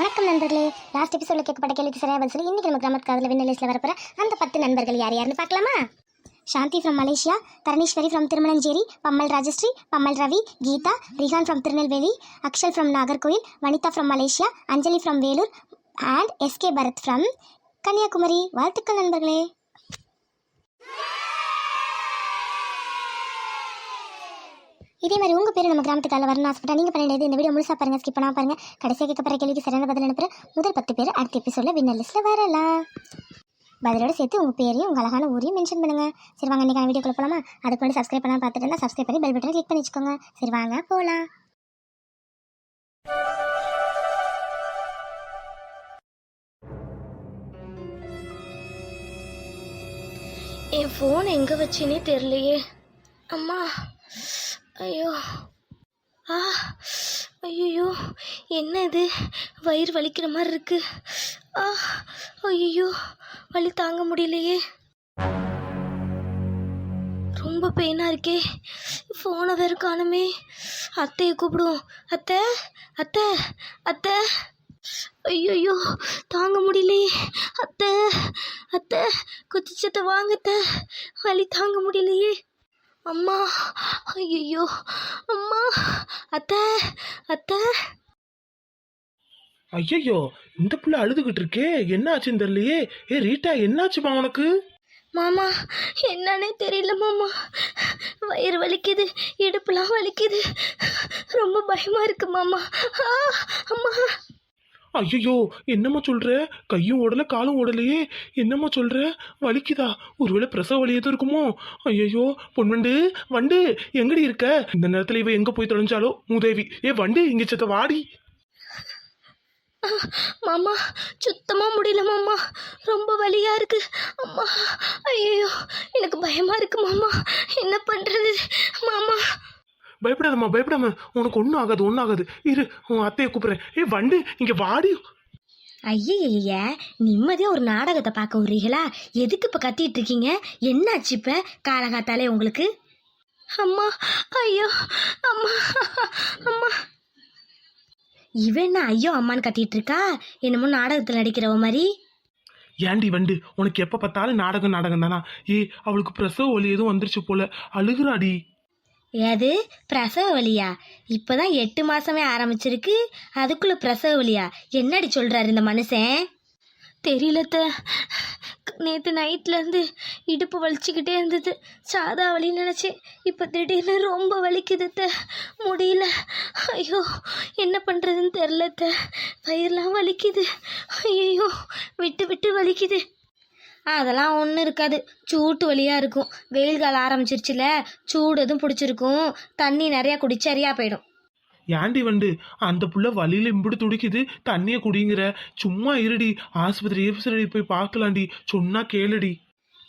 வணக்கம் நண்பர்களே. லாஸ்ட் எபிசோட கேட்கப்பட்ட கேள்விக்கு சரியாக பதில் சொல்லி இன்னைக்கு நம்ம கிராமத்து காதில் வின்ன லிஸ்ட்டில் வரப்போற அந்த பத்து நண்பர்கள் யார் யாருன்னு பார்க்கலாமா? Shanthi from Malaysia Dharaneeswari from Thirumanancheri Pammal Rajashree Pammal Ravi Geetha Rihan from Tirunelveli Akshal from Nagercoil Vanitha from Malaysia Anjali from Vellore and SK Bharath from Kanyakumari. வாழ்த்துக்கள் நண்பர்களே. இதே மாதிரி உங்கள் பேர் நம்ம கிராமத்துக்கால வரணும் ஆசைப்பட்டா நீங்கள் பண்ணி இந்த வீடியோ முழுசாக பாருங்கள் ஸ்கிப் பண்ணால் பாருங்கள் கடைசியாக கேட்கப்படுற கேள்விக்கு சரியான பதில் அனுப்புற முதல் பத்து பேர் அடுத்த எபிசோடில் வின்னர் லிஸ்ட்டில் வரலாம். பதிலோட சேர்த்து உங்கள் பேரையும் உங்கள் அழகான ஊரையும் மென்ஷன் பண்ணுங்கள் சரி வாங்க இன்றைக்கான வீடியோக்குள்ள போகலாமா அதுக்கு முன்னாடி சப்ஸ்கிரைப் பண்ணால் பார்த்துட்டு இருந்தால் சப்ஸ்கிரைப் பண்ணி பெல் பட்டனை கிளிக் பண்ணி வச்சுக்கோங்க. சரி வாங்க போகலாம் என் ஃபோன் எங்கே வச்சேனே தெரியலையே. அம்மா ஐயோ. ஆ ஐயோ என்ன இது வயிறு வலிக்கிற மாதிரி இருக்கு. ஆ ஐயோ வலி தாங்க முடியலையே. ரொம்ப பெயினாக இருக்கே. ஃபோனை வேறு காணுமே. அத்தையை கூப்பிடுவோம். அத்தை அத்தை அத்தை. ஐயோ தாங்க முடியலையே. அத்தை அத்தை குச்சிச்சத்தை வாங்கத்த வலி தாங்க முடியலையே. அம்மா ஐயோ அம்மா அத்தை அத்தை. ஐயையோ இந்த புள்ள அழுதுகிட்டு இருக்கே என்ன ஆச்சுன்னு தெரியலையே. ஏ ரீட்டா என்னாச்சுமா உனக்கு? மாமா என்னன்னே தெரியல மாமா. வயிறு வலிக்குது இடுப்புலாம் வலிக்குது. ரொம்ப பயமா இருக்கு மாமா. அம்மா. ஐயோ என்னம்மா சொல்கிற கையும் ஓடல காலும் ஓடலையே. என்னம்மா சொல்கிற வலிக்குதா? ஒருவேளை பிரசவ வலி எதுவும் இருக்குமோ? ஐயோ பொன்வண்டு வண்டு எங்கடி இருக்க? இந்த நேரத்தில் இவ எங்கே போய் தொலைஞ்சாலோ? மூதேவி. ஏ வண்டு இங்கே செத்த வாடி. மாமா சுத்தமாக முடியல மாமா. ரொம்ப வலியாக இருக்கு. அம்மா ஐயோ எனக்கு பயமாக இருக்கு மாமா. என்ன பண்ணுறது மாமா? பயப்படாதம்மா பயப்படாம. உனக்கு ஒன்றும் ஆகாது ஒன்றும் ஆகாது. இரு உன் அத்தையை கூப்பிடுறேன். ஏ வண்டு இங்க வாடி. ஐயய்ய நிம்மதியாக ஒரு நாடகத்தை பார்க்க விடுறீங்களா எதுக்கு இப்போ கத்திட்டு இருக்கீங்க? என்னாச்சு இப்போ? காலகாத்தாலே உங்களுக்கு? அம்மா ஐயோ அம்மா அம்மா. இவன் என்ன ஐயோ அம்மான்னு கத்திட்டு இருக்கா? என்னமோ நாடகத்தில் நடிக்கிறவ மாதிரி. ஏண்டி வண்டு உனக்கு எப்போ பார்த்தாலும் நாடகம் நாடகம் தானா ஏ அவளுக்கு பிரசவ வலி எதுவும் வந்துருச்சு போல. அழுகுறாடி. ஏது பிரசவ வலியா? இப்போதான் எட்டு மாசமே ஆரம்பிச்சிருக்கு. அதுக்குள்ள பிரசவ வழியா என்னடி சொல்றாரு இந்த மனுஷன்? தெரியலத்த. நேற்று நைட்லேருந்து இடுப்பு வலிச்சுக்கிட்டே இருந்தது. சாதா வலி நினச்சேன். இப்போ திடீர்னு ரொம்ப வலிக்குதுத்த. முடியல. ஐயோ என்ன பண்ணுறதுன்னு தெரிலத்த வயிறுலாம் வலிக்குது. ஐயோ விட்டு விட்டு வலிக்குது. அதெல்லாம் ஒன்றும் இருக்காது. சூட்டு வலியாக இருக்கும். வெயில் காலம் ஆரம்பிச்சிருச்சுல சூடு எதுவும் பிடிச்சிருக்கும். தண்ணி நிறையா குடிச்சு சரியா போயிடும். ஏண்டி வண்டு அந்த புள்ள வலியில இம்புடு துடிக்குது. தண்ணிய குடிங்கிற. சும்மா இருடி. ஆஸ்பத்திரி ஆஸ்பத்திரி போய் பார்க்கலாண்டி. சொன்னா கேளுடி.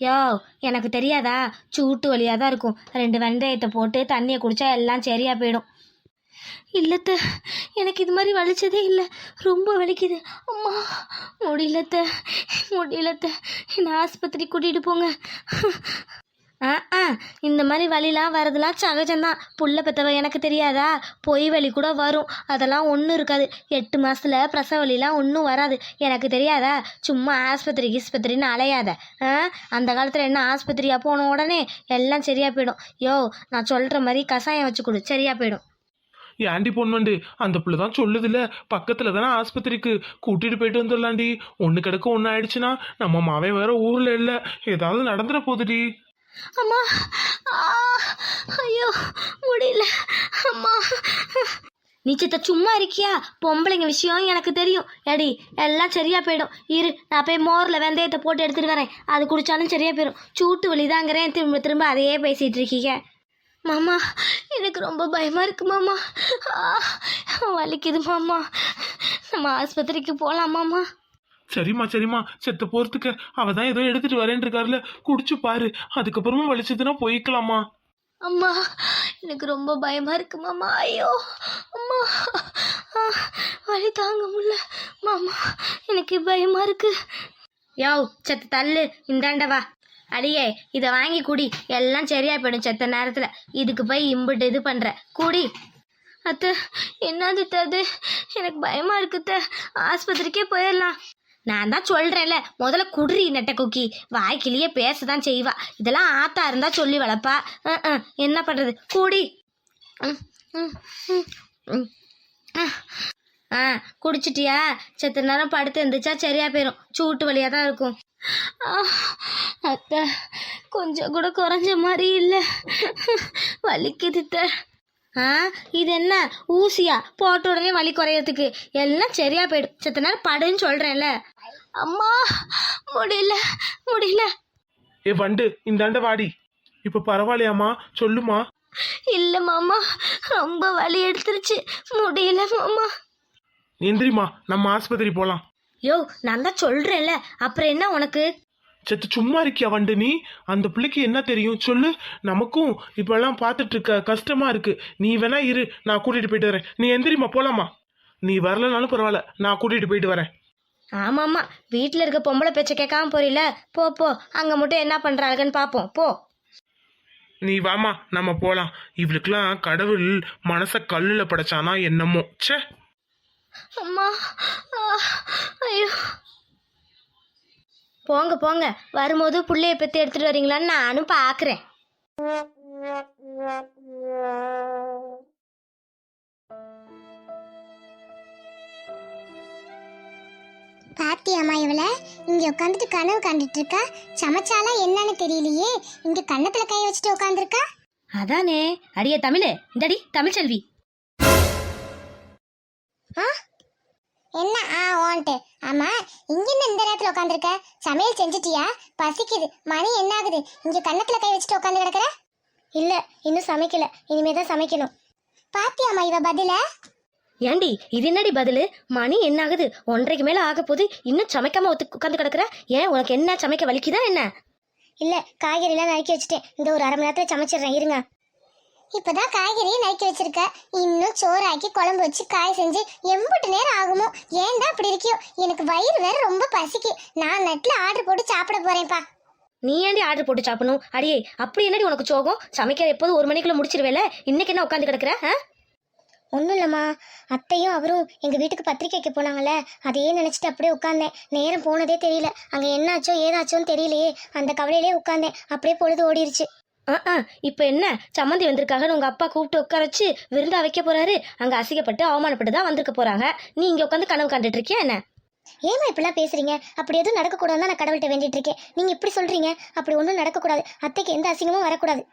யோ எனக்கு தெரியாதா? சூட்டு வலியாக தான் இருக்கும். ரெண்டு வெந்தயத்தை போட்டு தண்ணியை குடிச்சா எல்லாம் சரியா போயிடும். இல்லைத்த எனக்கு இது மாதிரி வலிச்சதே இல்லை. ரொம்ப வலிக்குது. அம்மா முடியலத்த முடியலத்த. என்ன ஆஸ்பத்திரி கூட்டிகிட்டு போங்க. ஆ ஆ இந்த மாதிரி வலிலாம் வரதெல்லாம் சகஜம்தான். புள்ள பெத்தவ எனக்கு தெரியாதா? பொய் வலி கூட வரும். அதெல்லாம் ஒன்றும் இருக்காது. எட்டு மாதத்தில் பிரசவ வலிலாம் ஒன்றும் வராது. எனக்கு தெரியாதா? சும்மா ஆஸ்பத்திரி கிஸ்பத்திரின்னு அலையாத. ஆ அந்த காலத்தில் என்ன ஆஸ்பத்திரியாக போன உடனே எல்லாம் சரியாக போயிடும். யோ நான் சொல்கிற மாதிரி கஷாயம் வச்சு கொடு. சரியாக போயிடும். ஏண்டி பொண்ணுண்டு அந்த பிள்ளை தான் சொல்லுதுல்ல பக்கத்தில் தானே ஆஸ்பத்திரிக்கு. கூட்டிகிட்டு போயிட்டு வந்துடலாண்டி. ஒன்று கிடக்க ஒன்று ஆயிடுச்சுன்னா நம்ம மாவே வேற ஊரில் இல்லை. ஏதாவது நடந்துட போகுதுடி அம்மா ஆ, ஐயோ முடியல. அம்மா. நிச்சயத்தை சும்மா இருக்கியா? பொம்பளைங்க விஷயம் எனக்கு தெரியும். எடி எல்லாம் சரியா போயிடும். இரு நான் போய் மோரில் வெந்தயத்தை போட்டு எடுத்துட்டு வரேன். அது குடிச்சாலும் சரியா போயிடும். சூட்டு வழிதாங்கிறேன் திரும்ப திரும்ப அதையே பேசிட்டு இருக்கீங்க. மாமா எனக்கு ரொம்ப பயமா இருக்கு மாமா. வலிக்குது மாமா. நம்ம ஆஸ்பத்திரிக்கு போகலாம் மாமா. சரிம்மா சரிம்மா. செத்த போறதுக்கு அவ தான் ஏதோ எடுத்துட்டு வரேன் இருக்காருல குடிச்சு பாரு. அதுக்கப்புறமா வலிச்சதுன்னா போய்க்கலாமா? அம்மா எனக்கு ரொம்ப பயமா இருக்கு மாமா. ஐயோ அம்மா. வலி தாங்க முடியல. மாமா எனக்கு பயமா இருக்கு. யோ செத்த தள்ளு. இந்தாண்ட வா. அடியே இதை வாங்கி குடி. எல்லாம் சரியா போயிடும் செத்த நேரத்தில். இதுக்கு போய் இம்புட்டு இது பண்ணுற குடி. அத்தை என்னது அது? எனக்கு பயமா இருக்குத்த ஆஸ்பத்திரிக்கே போயிடலாம் நான் தான் சொல்றேன்ல முதல்ல குடுறி நெட்ட குக்கி. வாய்க்கிலேயே பேச தான் செய்வா. இதெல்லாம் ஆத்தா இருந்தா சொல்லி வளர்ப்பா. என்ன பண்றது? கூடி. ம், ம், ஆ குடிச்சிட்டியா? செத்த நேரம் படுத்து எந்திரிச்சா சரியா போயிடும் சூட்டு வழியா தான் இருக்கும். அத்தை கொஞ்சம் கூட குறைஞ்ச மாதிரி இல்லை. வலிக்குது. ஆ இது என்ன? ஊசியா? போட்ட உடனே வலி குறையறதுக்கு. எல்லாம் சரியா போயிடும் செத்த நேரம் படுன்னு சொல்றேன்ல. அம்மா முடியல முடியல. ஏ வண்டு இந்தாண்ட வாடி. இப்ப பரவாயில்லையாம்மா? சொல்லுமா. இல்ல மாமா. ரொம்ப வலி எடுத்துருச்சு. முடியல மாமா. எந்திரிம்மா. நம்ம ஆஸ்பத்திரி போலாம். யோ நான் தான் சொல்றேன்ல. அப்புறம் என்ன உனக்கு? செத்து சும்மா இருக்கியா வண்டு நீ? அந்த பிள்ளைக்கு என்ன தெரியும்? சொல்லு. நமக்கும் இப்பெல்லாம் பார்த்துட்டு இருக்க கஷ்டமா இருக்கு. நீ வேணா இரு. நான் கூட்டிட்டு போயிட்டு வரேன். நீ எந்திரிம்மா போலாமா நீ வரலனாலும் பரவாயில்ல. நான் கூட்டிட்டு போயிட்டு வரேன். ஆமாம்மா. வீட்டில் இருக்க பொம்பளை பேச்சை கேட்காம போறீல போ போ. அங்கே மட்டும் என்ன பண்ணுறாங்கன்னு பார்ப்போம் போ. நீ வாமா நம்ம போலாம். இவளுக்கெல்லாம் கடவுள் மனச கல்லுல படைச்சானா என்னமோ. ச்சே. அம்மா. ஆ, போங்க போங்க. வரும்போது புள்ளைய பற்றி எடுத்துட்டு வரீங்களான்னு நானும் பார்க்குறேன் பாத்தியாம்மா இவள? இங்க உட்காந்துட்டு கனவு கண்டுட்டு இருக்கா? சமைச்சாலா என்னன்னு தெரியலையே. இங்க கன்னத்துல கை வச்சுட்டு உட்காந்துருக்கா அதானே. அடியே தமிழ். இந்தடி தமிழ்ச்செல்வி என்ன? ஆ ஓன்ட்டு. ஆமா இங்க என்ன இந்த நேரத்துல உட்காந்துருக்க சமையல் செஞ்சுட்டியா? பசிக்குது. மணி என்ன ஆகுது இங்க கன்னத்துல கை வச்சுட்டு உட்காந்து கிடக்குற? இல்ல இன்னும் சமைக்கல. இனிமே தான் சமைக்கணும். பாத்தியாம்மா இவ பதில? ஏண்டி இது என்னடி பதில்? மணி என்ன ஆகுது ஒன்றரைக்கு மேலே ஆக போகுது இன்னும் சமைக்காம உட்காந்து கிடக்குற? ஏன் உனக்கு என்ன சமைக்க வலிக்குதா என்ன? இல்ல காய்கறிலாம் நறுக்கி வச்சுட்டேன். இந்த ஒரு அரை மணி நேரத்துல சமைச்சிடுறேன். இருங்க. இப்பதான் காய்கறியை நறுக்கி வச்சிருக்க. இன்னும் சோறாக்கி குழம்பு வச்சு காய் செஞ்சு எம்புட்டு நேரம் ஆகுமோ? ஏன்டா அப்படி இருக்கியோ? எனக்கு வயிறு வேற ரொம்ப பசிக்கு. நான் நெட்ல ஆர்டர் போட்டு சாப்பிட போறேன்ப்பா. நீ ஏண்டி ஆர்டர் போட்டு சாப்பிடணும்? அடியே அப்படி என்னடி உனக்கு சோகம்? சமைக்கிற எப்போதும் ஒரு மணிக்குள்ள முடிச்சிருவேல? இன்னைக்கு என்ன உட்காந்து கிடக்குற ஆ? ஒன்றும் இல்லைம்மா. அத்தையும் அவரும் எங்கள் வீட்டுக்கு பத்திரிக்கை வைக்க போனாங்கல்ல. அதையே நினச்சிட்டு அப்படியே உட்காந்தேன் நேரம் போனதே தெரியல. அங்கே என்னாச்சோ ஏதாச்சோன்னு தெரியலையே. அந்த கவலையிலே உட்காந்தேன் அப்படியே பொழுது ஓடிருச்சு. ஆ ஆ. இப்போ என்ன? சம்மந்தி வந்திருக்காங்கன்னு உங்கள் அப்பா கூப்பிட்டு உட்கார வச்சு விருந்தா வைக்க போறாரு. அங்கே அசிங்கப்பட்டு அவமானப்பட்டு தான் வந்திருக்க போறாங்க. நீ இங்கே உட்காந்து கனவு கண்டுட்டு இருக்கியா என்ன? ஏமா இப்படிலாம் பேசுறீங்க? அப்படி எதுவும் நடக்கக்கூடாதுன்னு தான் நான் கடவுள்கிட்ட வேண்டிட்டு இருக்கேன். நீங்கள் இப்படி சொல்கிறீங்க அப்படி ஒன்றும் நடக்கக்கூடாது. அத்தைக்கு எந்த அசிங்கமும் வரக்கூடாது.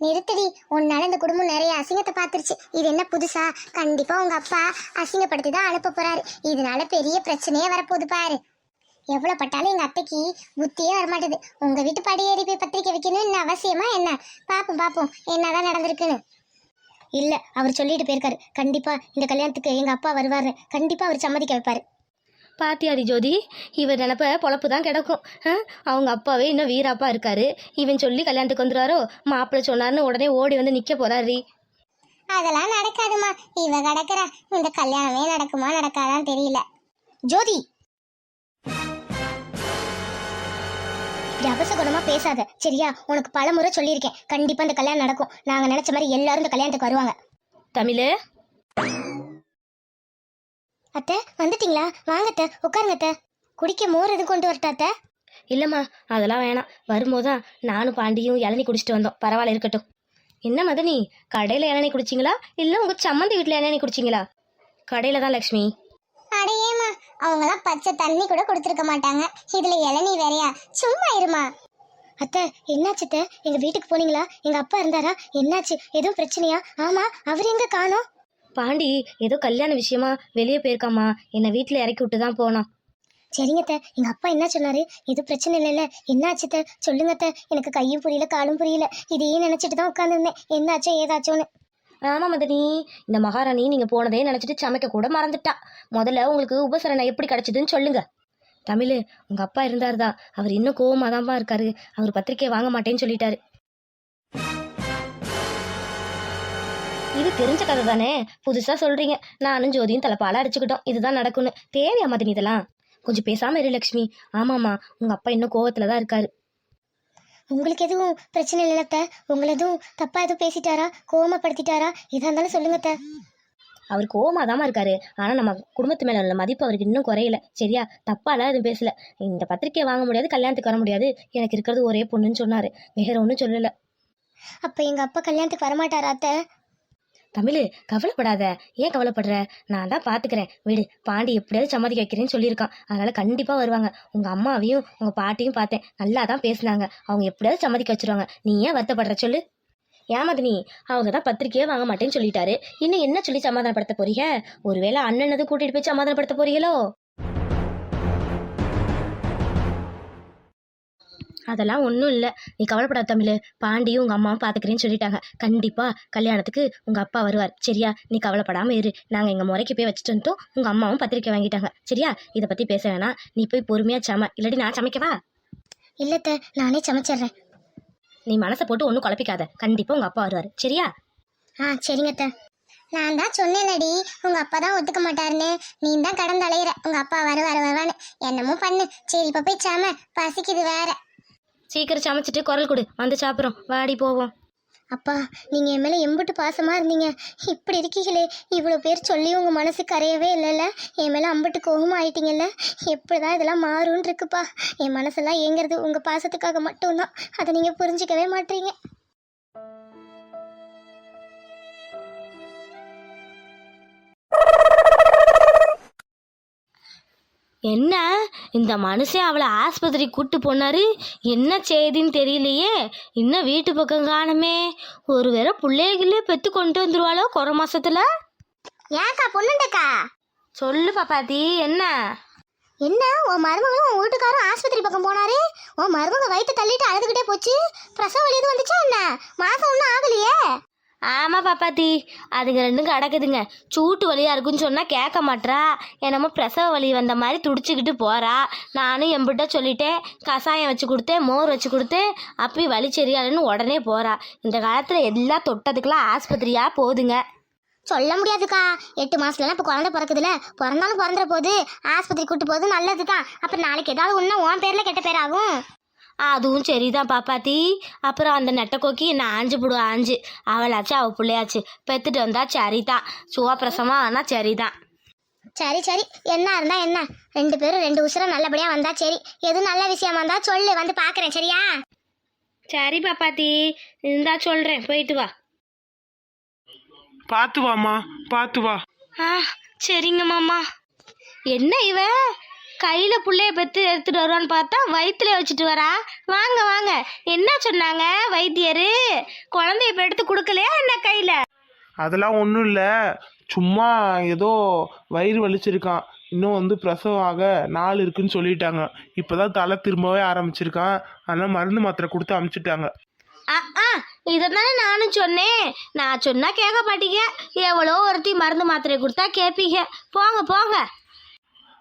நிறுத்தடி. உன்னால இந்த குடும்பம் நிறைய அசிங்கத்தை பார்த்துருச்சு. இது என்ன புதுசா? கண்டிப்பா உங்க அப்பா அசிங்கப்படுத்தி தான் அனுப்ப போறாரு. இதனால பெரிய பிரச்சனையே வரப்போகுது பாரு. எவ்வளவு பட்டாலும் எங்க அத்தைக்கு புத்தியே வரமாட்டேது. உங்க வீட்டு படி ஏறி போய் பத்திரிக்கை வைக்கணும்னு அவசியமா என்ன? பாப்போம் பாப்போம். என்னதான் நடந்திருக்குன்னு. இல்ல அவர் சொல்லிட்டு போயிருக்காரு. கண்டிப்பா இந்த கல்யாணத்துக்கு எங்க அப்பா வருவாரு. கண்டிப்பா அவர் சம்மதிக்க வைப்பாரு. பாத்தியாடி ஜோதி இவர் நினப்ப பொழப்பு தான் கிடக்கும்? அவங்க அப்பாவே இன்னும் வீராப்பா இருக்காரு. இவன் சொல்லி கல்யாணத்துக்கு வந்துருவாரோ? மாப்பிள்ளை சொன்னார்னு உடனே ஓடி வந்து நிக்க போறாரு. அதெல்லாம் நடக்காதுமா இவ கிடக்குற. இந்த கல்யாணமே நடக்குமா நடக்காதான் தெரியல. ஜோதி அபசகுணமா பேசாத. சரியா? உனக்கு பல முறை சொல்லியிருக்கேன். கண்டிப்பா இந்த கல்யாணம் நடக்கும். நாங்க நினைச்ச மாதிரி எல்லாரும் இந்த கல்யாணத்துக்கு வருவாங்க. தமிழ்? அத்தை வந்துட்டீங்களா? வாங்க அத்தை உட்காருங்க அத்தை. குடிக்க மோர் எதுவும் கொண்டு வரட்டா அத்தை? இல்லைம்மா அதெல்லாம் வேணாம். வரும்போதான் நானும் பாண்டியும் இளநீ குடிச்சிட்டு வந்தோம். பரவாயில்ல இருக்கட்டும். என்ன மதனி? கடையில் இளநீ குடிச்சிங்களா? இல்லை உங்கள் சம்மந்தி வீட்டில் இளநீ குடிச்சிங்களா? கடையில் தான் லக்ஷ்மி. அவங்களாம் பச்சை தண்ணி கூட கொடுத்துருக்க மாட்டாங்க. இதுல இளநீ வேறையா? சும்மா இருமா. அத்தை என்னாச்சு அத்தை? எங்க வீட்டுக்கு போனீங்களா? எங்க அப்பா இருந்தாரா? என்னாச்சு? எதுவும் பிரச்சனையா? ஆமா அவர் எங்க காணோம்? பாண்டி ஏதோ கல்யாண விஷயமா வெளியே போயிருக்காம்மா என்னை வீட்டில் இறக்கி விட்டு தான் போனான். சரிங்க அத்தை. எங்க அப்பா என்ன சொன்னாரு? எதுவும் பிரச்சனை இல்லைல்ல. என்னாச்சு அத்தை? சொல்லுங்க அத்தை. எனக்கு கையும் புரியல காலும் புரியல. இதையே நினைச்சிட்டு தான் உட்காந்துருந்தேன் என்னாச்சோ ஏதாச்சோன்னு. ஆமாம் மதனி இந்த மகாராணி நீங்கள் போனதே நினச்சிட்டு சமைக்க கூட மறந்துட்டா. முதல்ல உங்களுக்கு உபசரணை எப்படி கிடச்சிதுன்னு சொல்லுங்க. தமிழ் உங்கள் அப்பா இருந்தார் தான் அவர் இன்னும் கோவமாக தான்ப்பா இருக்காரு. அவர் பத்திரிக்கையை வாங்க மாட்டேன்னு சொல்லிட்டாரு. இது தெரிஞ்ச கதை தானே? புதுசாக சொல்கிறீங்க நானும் ஜோதியும் தலைப்பால அடிச்சுக்கிட்டோம். இதுதான் நடக்கும்னு. தேவையா மதனி இதெல்லாம்? கொஞ்சம் பேசாமல் இரு லக்ஷ்மி. ஆமாம்மா உங்கள் அப்பா இன்னும் கோவத்தில் தான் இருக்காரு. உங்களுக்கு எதுவும் பிரச்சனை இல்லை அத்தை. உங்களை எதுவும் தப்பா எதுவும் பேசிட்டாரா? கோவமாப்படுத்திட்டாரா? எதா இருந்தாலும் சொல்லுங்க அத்தை. அவர் கோமாதாம இருக்காரு. ஆனா நம்ம குடும்பத்து மேல உள்ள மதிப்பு அவருக்கு இன்னும் குறையல. சரியா? தப்பாலாம் எதுவும் பேசல. இந்த பத்திரிக்கையை வாங்க முடியாது கல்யாணத்துக்கு வர முடியாது. எனக்கு இருக்கிறது ஒரே பொண்ணுன்னு சொன்னாரு. வேற ஒன்றும் சொல்லல. அப்போ எங்கள் அப்பா கல்யாணத்துக்கு வரமாட்டாரா அத்தை? தமிழ் கவலைப்படாத. ஏன் கவலைப்படுற? நான் தான் பார்த்துக்கிறேன் வீடு பாண்டி எப்படியாவது சம்மதிக்க வைக்கிறேன்னு சொல்லியிருக்கான். அதனால் கண்டிப்பாக வருவாங்க. உங்கள் அம்மாவையும் உங்கள் பாட்டியும் பார்த்தேன். நல்லா தான் பேசினாங்க. அவங்க எப்படியாவது சம்மதிக்க வச்சிருவாங்க. நீ ஏன் வருத்தப்படுற சொல்லு. ஏமாதினி அவங்க தான் பத்திரிக்கையே வாங்க மாட்டேன்னு சொல்லிட்டாரு. இன்னும் என்ன சொல்லி சமாதானப்படுத்த போறீங்க? ஒருவேளை அண்ணனது கூட்டிகிட்டு போய் சமாதானப்படுத்த போறீங்களோ? அதெல்லாம் ஒன்றும் இல்லை. நீ கவலைப்படாத தமிழ். பாண்டியும் உங்கள் அம்மாவும் பார்த்துக்கிறேன்னு சொல்லிட்டாங்க. கண்டிப்பாக கல்யாணத்துக்கு உங்கள் அப்பா வருவார். சரியா? நீ கவலைப்படாமல் இரு. நாங்கள் எங்கள் முறைக்கு போய் வச்சுட்டு வந்துட்டோம். உங்கள் அம்மாவும் பத்திரிக்கை வாங்கிட்டாங்க. சரியா? இதை பற்றி பேச வேணாம். நீ போய் பொறுமையாக சம. இல்லாட்டி நான் சமைக்கவா இல்லத்த நானே சமைச்சிடுறேன். நீ மனசை போட்டு ஒன்றும் குழப்பிக்காத. கண்டிப்பாக உங்கள் அப்பா வருவார். சரியா? ஆ சரிங்க அத்தை நான் தான் சொன்னேன்லடி உங்க அப்பா தான் ஒத்துக்க மாட்டாருன்னு. நீ தான் கடந்து அலையிற. உங்க அப்பா வர வர வருவான்னு என்னமோ பண்ணு. சரி இப்ப போய் சாம. பசிக்குது வேற. சீக்கிரம் சமைச்சிட்டு குரல் கொடு. வந்து சாப்பிட்றோம். வாடி போவோம். அப்பா நீங்கள் என் மேலே எம்பிட்டு பாசமாக இருந்தீங்க. இப்படி இருக்கீங்களே. இவ்வளோ பேர் சொல்லி உங்கள் மனசு கரையவே இல்லைல்ல? என் மேலே அம்பிட்டு கோபமாக ஆயிட்டீங்கல்ல? எப்படிதான் இதெல்லாம் மாறும்னு இருக்குப்பா. என் மனசெல்லாம் ஏங்கிறது உங்கள் பாசத்துக்காக மட்டும்தான். அதை நீங்கள் புரிஞ்சுக்கவே மாட்டீங்க. என்ன? இந்த மனுஷன் அவளை ஆஸ்பத்திரி கூட்டு போனாரு. என்ன செய்தின்னு தெரியலையே. இன்னும் வீட்டு பக்கம் காணுமே. ஒருவேளை பிள்ளைகளே பெத்து கொண்டு வந்துருவாளோ குறை மாசத்துல? ஏக்கா பொண்ணுண்டக்கா? சொல்லு பாப்பாத்தி என்ன? என்ன? உன் மருமகளும் உன் வீட்டுக்காரும் ஆஸ்பத்திரி பக்கம் போனாரு? உன் மருமக வயிற்று தள்ளிட்டு அழுதுகிட்டே போச்சு. பிரசவ வலி எதுவும் வந்துச்சா என்ன? மாசம் ஒன்றும் ஆகலையே. ஆமா பாப்பாத்தி. அதுங்க ரெண்டும் கிடக்குதுங்க. சூட்டு வலியா இருக்குன்னு சொன்னா கேட்க மாட்றா. என்னமோ பிரசவ வலி வந்த மாதிரி துடிச்சுக்கிட்டு போறா. நானும் எம்பிட்ட சொல்லிட்டேன். கசாயம் வச்சு கொடுத்தேன் மோர் வச்சு கொடுத்தேன். அப்பயும் வலி சரியாதுன்னு உடனே போறா. இந்த காலத்துல எல்லா தொட்டதுக்கெல்லாம் ஆஸ்பத்திரியா போகுதுங்க சொல்ல முடியாதுக்கா. எட்டு மாசத்துலலாம் இப்போ குழந்தை பிறக்குதுல. பிறந்தாலும் பிறந்துற போது ஆஸ்பத்திரி கூட்டு போகுது நல்லது தான் அப்புறம் நாளைக்கு ஏதாவது ஒன்று உன் பேரில் கெட்ட பேராகும் அதுவும் சரிதான் பாப்பாத்தி. அப்புறம் அந்த நெட்டக்கோக்கி என்ன ஆஞ்சு போடு ஆஞ்சு. அவளாச்சு அவள் பிள்ளையாச்சு. பெத்துட்டு வந்தா சரிதான். சுவப்பிரசமா ஆனால் சரிதான். சரி சரி. என்ன இருந்தா என்ன? ரெண்டு பேரும் ரெண்டு உசுரம் நல்லபடியாக வந்தா சரி. எது நல்ல விஷயமா இருந்தா சொல்லு வந்து பார்க்குறேன் சரியா? சரி பாப்பாத்தி. இருந்தா சொல்கிறேன் போயிட்டு வா. பார்த்து வாம்மா பார்த்து வா. ஆ சரிங்க மாமா. என்ன இவ? கையில் புள்ளைய பெற்று எடுத்துட்டு வருவான்னு பார்த்தா வயிற்றுல வச்சுட்டு வரா. வாங்க வாங்க. என்ன சொன்னாங்க வைத்தியரு? குழந்தைய இப்போ எடுத்து கொடுக்கலையா என்ன கையில்? அதெல்லாம் ஒன்றும் இல்லை. சும்மா ஏதோ வயிறு வலிச்சிருக்கான். இன்னும் வந்து பிரசவம் ஆக நாள் இருக்குன்னு சொல்லிட்டாங்க. இப்போதான் தலை திரும்பவே ஆரம்பிச்சிருக்கான். அதனால் மருந்து மாத்திரை கொடுத்து அமுச்சிட்டாங்க. ஆ ஆ இதை தானே நானும் சொன்னேன். நான் சொன்னா கேட்க மாட்டீங்க. எவ்வளோ ஒருத்தி மருந்து மாத்திரை கொடுத்தா கேட்பீங்க. போங்க போங்க.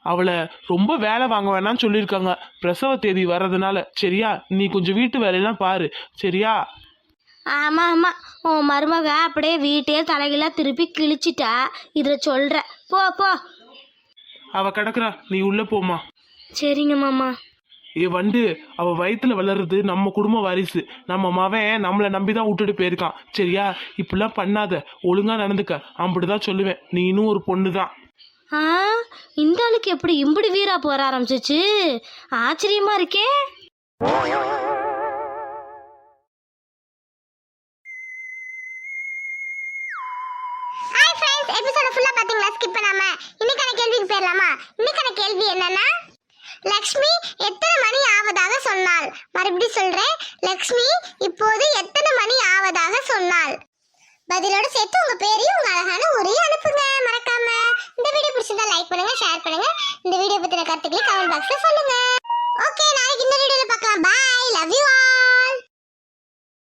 அவளை ரொம்ப வேலை வாங்க வேணாம்னு சொல்லியிருக்காங்க. பிரசவ தேதி வர்றதுனால. சரியா நீ கொஞ்சம் வீட்டு வேலையெல்லாம் பாரு. சரியா? ஆமாம் ஆமாம் உன் மருமக அப்படியே வீட்டையே தலைகளாக திருப்பி கிழிச்சிட்டா. இதில் சொல்கிற போ போ. அவ கிடக்குறா. நீ உள்ள போமா சரிங்க மாமா. ஏ வண்டு. அவ வயித்துல வளர்றது நம்ம குடும்ப வாரிசு. நம்ம மவன் நம்மளை நம்பி தான் விட்டுட்டு போயிருக்கான். சரியா? இப்படிலாம் பண்ணாத. ஒழுங்கா நடந்துக்க. அப்படிதான் சொல்லுவேன். நீ இன்னும் ஒரு பொண்ணு தான் ஆ இந்த ஆளுக்கு எப்படி இம்புடி வீரா போற ஆரம்பிச்சிச்சு? ஆச்சரியமா இருக்கே. ஹாய் ஃப்ரெண்ட்ஸ் எபிசோட ஃபுல்லாக பார்த்தீங்களா ஸ்கிப் பண்ணாம. இன்னைக்கான கேள்விக்கு போயிடலாமா? இன்னைக்கான கேள்வி என்னன்னா லக்ஷ்மி எத்தனை மணி ஆவதாக சொன்னாள்? மறுபடியும் சொல்றேன். லக்ஷ்மி இப்போது எத்தனை மணி ஆவதாக சொன்னாள்? பதிலோட சேர்த்து உங்க பேரையும் உங்க அழகான ஊரையும் அனுப்புங்க. மறக்காம. இந்த வீடியோ பிடிச்சிருந்தா லைக் பண்ணுங்க ஷேர் பண்ணுங்க. இந்த வீடியோ பத்தின கருத்துக்களை கமெண்ட் பாக்ஸ்ல சொல்லுங்க. ஓகே நாளைக்கு இந்த வீடியோல பார்க்கலாம். Bye love you all